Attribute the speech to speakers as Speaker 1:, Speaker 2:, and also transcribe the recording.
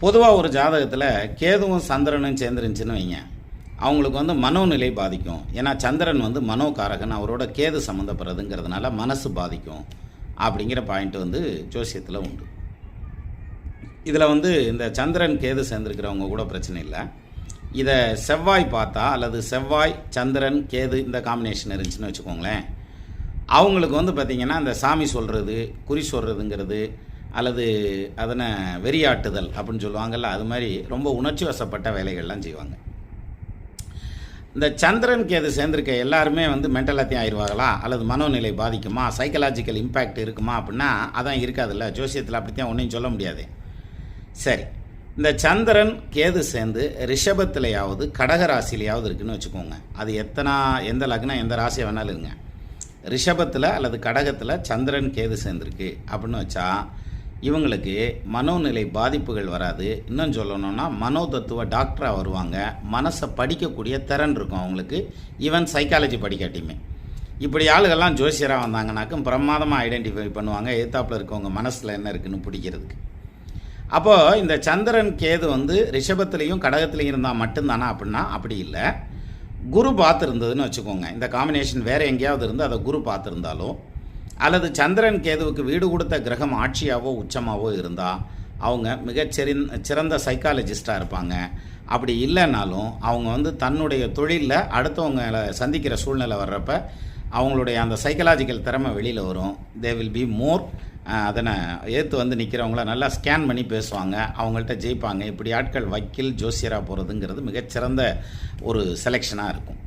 Speaker 1: பொதுவாக ஒரு ஜாதகத்தில் கேதுவும் சந்திரனும் சேர்ந்துருந்துச்சின்னு வைங்க. அவங்களுக்கு வந்து மனோநிலை பாதிக்கும். ஏன்னா சந்திரன் வந்து மனோகாரகன். அவரோட கேது சம்மந்தப்படுறதுங்கிறதுனால மனசு பாதிக்கும். அப்படிங்கிற பாயிண்ட் வந்து ஜோசியத்தில் உண்டு. இதில் வந்து இந்த சந்திரன் கேது சேர்ந்துருக்கிறவங்க கூட பிரச்சனை இல்லை. இதை செவ்வாய் பார்த்தா அல்லது செவ்வாய் சந்திரன் கேது இந்த காம்பினேஷன் இருந்துச்சுன்னு வச்சுக்கோங்களேன். அவங்களுக்கு வந்து பார்த்திங்கன்னா இந்த சாமி சொல்கிறது குறி சொல்கிறதுங்கிறது அல்லது அதனை வெறியாட்டுதல் அப்படின்னு சொல்லுவாங்கல்ல அது மாதிரி ரொம்ப உணர்ச்சி வசப்பட்ட வேலைகள்லாம் செய்வாங்க. இந்த சந்திரன் கேது சேர்ந்திருக்க எல்லாருமே வந்து மென்டலாத்தையும் ஆயிடுவாங்களா அல்லது மனோநிலை பாதிக்குமா? சைக்கலாஜிக்கல் இம்பேக்ட் இருக்குமா அப்படின்னா அதான் இருக்காதுல்ல. ஜோசியத்தில் அப்படித்தான் ஒன்றையும் சொல்ல முடியாது. சரி. இந்த சந்திரன் கேது சேர்ந்து ரிஷபத்திலையாவது கடக ராசிலையாவது இருக்குன்னு வச்சுக்கோங்க. அது எத்தனை எந்த லக்னம் எந்த ராசியை வேணாலும் இருங்க. ரிஷபத்தில் அல்லது கடகத்தில் சந்திரன் கேது சேர்ந்துருக்கு அப்படின்னு வச்சா இவங்களுக்கு மனோநிலை பாதிப்புகள் வராது. இன்னும் சொல்லணும்னா மனோதத்துவ டாக்டராக வருவாங்க. மனசை படிக்கக்கூடிய திறன் இருக்கும் அவங்களுக்கு. ஈவன் சைக்காலஜி படிக்காட்டியுமே இப்படி ஆளுகள்லாம் ஜோசியராக வந்தாங்கனாக்கும் பிரமாதமாக ஐடென்டிஃபை பண்ணுவாங்க. எதிர்த்தாப்பில் இருக்கவங்க மனசில் என்ன இருக்குன்னு பிடிக்கிறதுக்கு. அப்போது இந்த சந்திரன் கேது வந்து ரிஷபத்துலேயும் கடகத்துலேயும் இருந்தால் மட்டும்தானா அப்படின்னா அப்படி இல்லை. குரு பார்த்துருந்ததுன்னு வச்சுக்கோங்க. இந்த காம்பினேஷன் வேறு எங்கேயாவது இருந்து அதை குரு பார்த்துருந்தாலும் அல்லது சந்திரன் கேதுவுக்கு வீடு கொடுத்த கிரகம் ஆட்சியாவோ உச்சமாவோ இருந்தால் அவங்க மிகச்சிறி சிறந்த சைக்காலஜிஸ்டாக இருப்பாங்க. அப்படி இல்லைனாலும் அவங்க வந்து தன்னுடைய தொழிலில் அடுத்தவங்களை சந்திக்கிற சூழ்நிலை வர்றப்ப அவங்களுடைய அந்த சைக்கலாஜிக்கல் திறமை வெளியில் வரும். தே வில் பி மோர் அதனை ஏற்று வந்து நிற்கிறவங்கள நல்லா ஸ்கேன் பண்ணி பேசுவாங்க. அவங்கள்ட்ட ஜெயிப்பாங்க. இப்படி ஆட்கள் வக்கீல் ஜோசியராக போகிறதுங்கிறது மிகச்சிறந்த ஒரு செலெக்ஷனாக இருக்கும்.